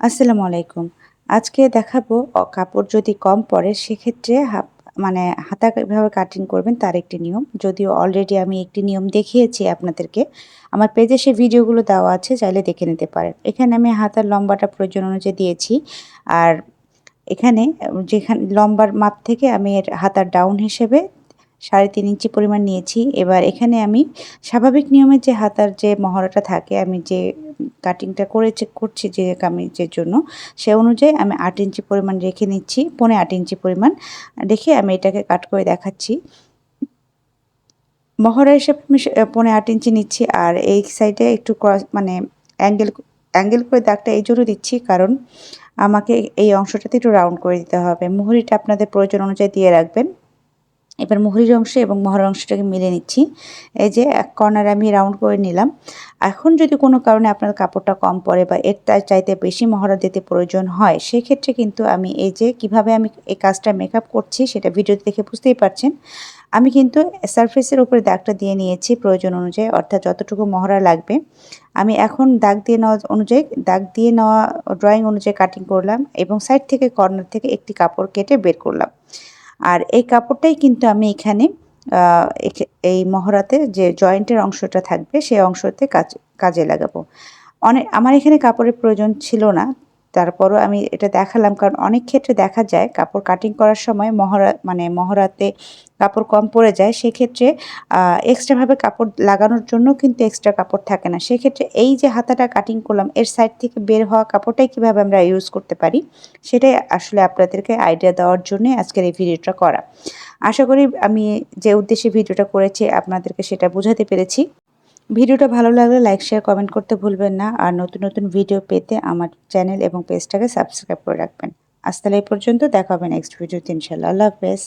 আসসালামু আলাইকুম। আজকে দেখাবো কাপড় যদি কম পড়ে সেক্ষেত্রে হাত মানে হাতা কীভাবে কাটিং করবেন তার একটি নিয়ম। যদিও অলরেডি আমি একটি নিয়ম দেখিয়েছি আপনাদেরকে। আমার পেজে সে ভিডিওগুলো দেওয়া আছে, চাইলে দেখে নিতে পারেন। এখানে আমি হাতার লম্বাটা প্রয়োজন অনুযায়ী দিয়েছি। আর এখানে, যেখানে, লম্বার মাপ থেকে আমি এর হাতার ডাউন হিসেবে সাড়ে তিন ইঞ্চি পরিমাণ নিয়েছি। এবার এখানে আমি স্বাভাবিক নিয়মে যে হাতার যে মহড়াটা থাকে, আমি যে কাটিংটা করেছে করছি যে কামিজের জন্য, সে অনুযায়ী আমি আট ইঞ্চি পরিমাণ রেখে নিচ্ছি, পনে আট ইঞ্চি পরিমাণ রেখে আমি এটাকে কাট করে দেখাচ্ছি। মহড়া হিসেবে আমি পনে আট ইঞ্চি নিচ্ছি আর এই সাইডে একটু ক্রস মানে অ্যাঙ্গেল অ্যাঙ্গেল করে দাগটা এই জন্য দিচ্ছি কারণ আমাকে এই অংশটাতে একটু রাউন্ড করে দিতে হবে। মুহুরিটা আপনাদের প্রয়োজন অনুযায়ী দিয়ে রাখবেন। এবার মুহুরির অংশ এবং মহর অংশটাকে মিলে নিচ্ছি। এই যে এক কর্নার আমি রাউন্ড করে নিলাম। এখন যদি কোনো কারণে আপনার কাপড়টা কম পড়ে বা এর তার চাইতে বেশি মহড়া দিতে প্রয়োজন হয়, সেক্ষেত্রে কিন্তু আমি এই যে কীভাবে আমি এই কাজটা মেকআপ করছি সেটা ভিডিওতে দেখে বুঝতেই পারছেন। আমি কিন্তু সারফেসের উপরে দাগটা দিয়ে নিয়েছি প্রয়োজন অনুযায়ী, অর্থাৎ যতটুকু মহড়া লাগবে। আমি এখন দাগ দিয়ে নেওয়া অনুযায়ী, দাগ দিয়ে নেওয়া ড্রয়িং অনুযায়ী কাটিং করলাম এবং সাইড থেকে কর্নার থেকে একটি কাপড় কেটে বের করলাম। আর এই কাপড়টাই কিন্তু আমি এখানে এই মহড়াতে যে জয়েন্টের অংশটা থাকবে, সেই অংশতে কাজ কাজে লাগাবো। অনেক আমার এখানে কাপড়ের প্রয়োজন ছিল না। তারপরও আমি এটা দেখালাম, কারণ অনেক ক্ষেত্রে দেখা যায় কাপড় কাটিং করার সময় মহড়া মানে মহড়াতে কাপড় কম পড়ে যায়, সেক্ষেত্রে এক্সট্রাভাবে কাপড় লাগানোর জন্য কিন্তু এক্সট্রা কাপড় থাকে না। সেক্ষেত্রে এই যে হাতাটা কাটিং করলাম, এর সাইড থেকে বের হওয়া কাপড়টাই কীভাবে আমরা ইউজ করতে পারি, সেটাই আসলে আপনাদেরকে আইডিয়া দেওয়ার জন্য আজকের এই ভিডিওটা করা। আশা করি আমি যে উদ্দেশ্যে ভিডিওটা করেছি, আপনাদেরকে সেটা বোঝাতে পেরেছি। ভিডিওটা ভালো লাগলে লাইক শেয়ার কমেন্ট করতে ভুলবেন না। আর নতুন নতুন ভিডিও পেতে আমার চ্যানেল এবং পেজটাকে সাবস্ক্রাইব করে রাখবেন। আজ তাহলে এই পর্যন্ত। দেখা হবে নেক্সট ভিডিওতে ইনশাল্লাহ আল্লাহ হাফেজ।